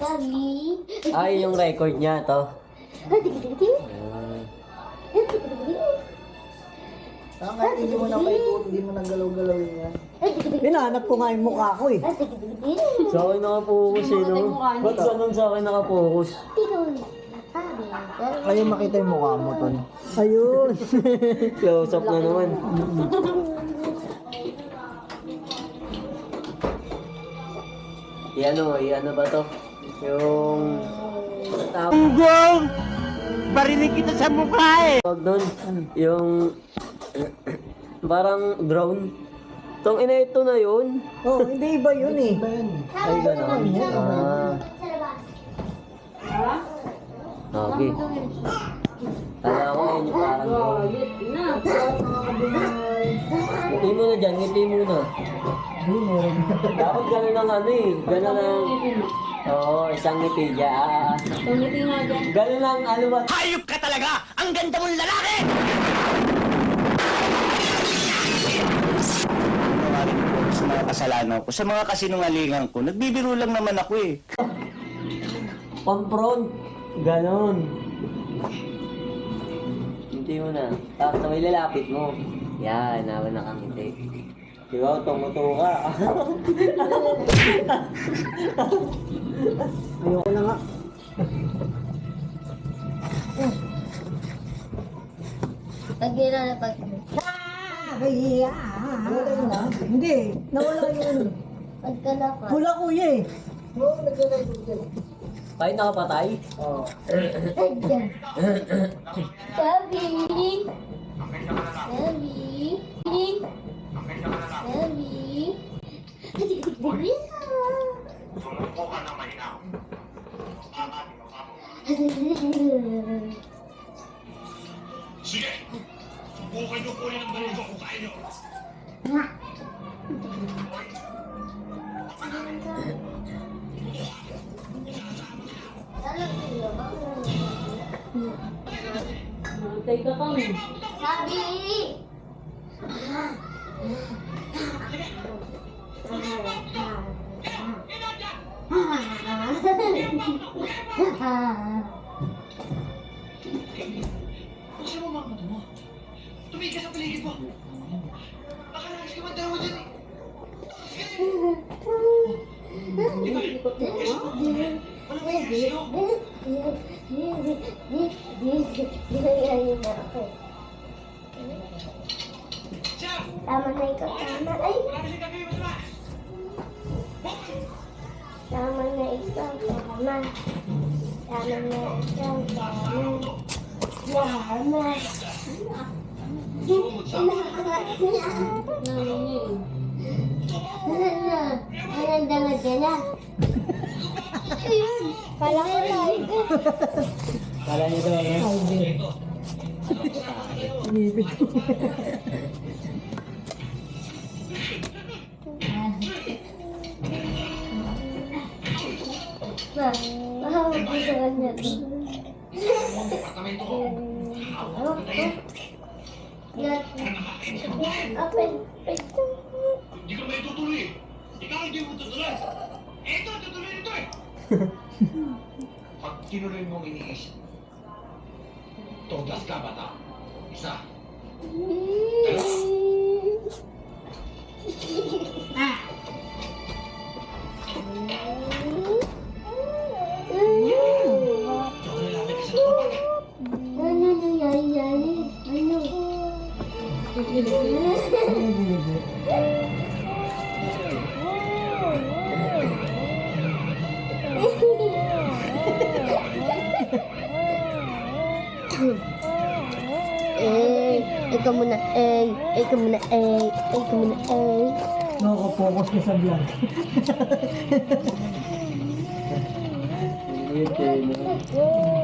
Sabi. Ay, yung record niya to. Tig. Tama, hindi mo na paikot, hindi mo na galaw-galawin yan. Ah. Hinahanap ko nga yung mukha ko eh. Sa akin nakapokus eh, no? Ba't ganun sa akin nakapokus? Kayo makita yung mukha mo, Ton. Ayun. Close up na naman. Iano, iano ba to? Yung... Tawag Gunggong! Barinig kita sa mukha eh! doon, yung... parang drone. Tong ina ito na yun. Oh, hindi iba yun eh. Iba yan eh. Ay, gano'n. Ah, Sa labas. okay. Kala ko yun yung parang drone. Ngiti mo na dyan, ngiti mo na. Dapat gano'n ang ano eh. Gano'n ang... Oo, isang ngiti dyan. Gano'n ang ano ba? Hayop ka talaga! Ang ganda mong lalaki! sa mga kasalanan ko, sa mga kasinungalingan ko, nagbibiro lang naman ako eh. Confront. Gano'n. Ngiti mo na. Tapos sabay lalapit mo. Yan, naman nakangiti. Di ba? Tumuto ka. Ayoko na nga. Pag nilalapag mo. Ay, ah. Hindi, nawala yun. Pagkalapag. Pula kuya eh. Tayo nakapatay? Oo. Ayan. Sabi. Sabi. Sabi. Tig, tig, tig. Sige! Subukan niyo kunin ang ganito kung kaya niyo. Sabi. Buksan mo mga mata mo. Tumigil ka sa paligid mo. Baka nangis ka man dalawa dyan eh. Sa'yo. Siya! Tama na ikaw, tama. Ay, tama na ikaw, tama. Tama na ikaw, tama. Tama. Ano na dala? Ayun, kala ko tayo. Kala niyo daw ano? Inipit Ma, mahawag ko sa kanya to. Apartamento ko. Not, open, ito. Hindi ka may tutuloy. Ikaw hindi mo tutuloy. Ito, tutuloy nito eh. Pag tinuloy mong iniisip, todas ka bata. Isa. Eh, ikaw muna, eh, ikaw muna, eh, ikaw muna, eh. Nakaka-focus ka sa vlog. No?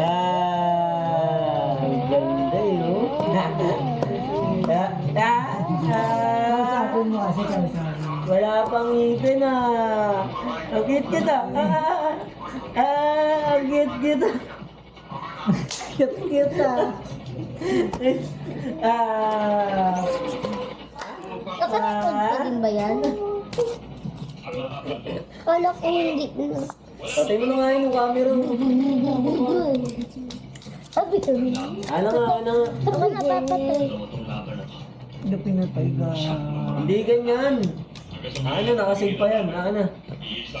Ah, ganda eh, no? Ah, ah, ah. Sabi mo kasi kami sabi. Wala pang ngipin ah. Ang cute kita. Ah, ah, ang cute kita. Cute cute ah. Nakatapag pa din ba yan? Kala ko hindi na. Patay mo na nga yun yung camera mo. Sabi ko rin. Ano nga, ano nga. Ako napapatay. Hindi pinatay ka. Hindi ganyan. Ano, nakasave pa yan. Ano? Iisa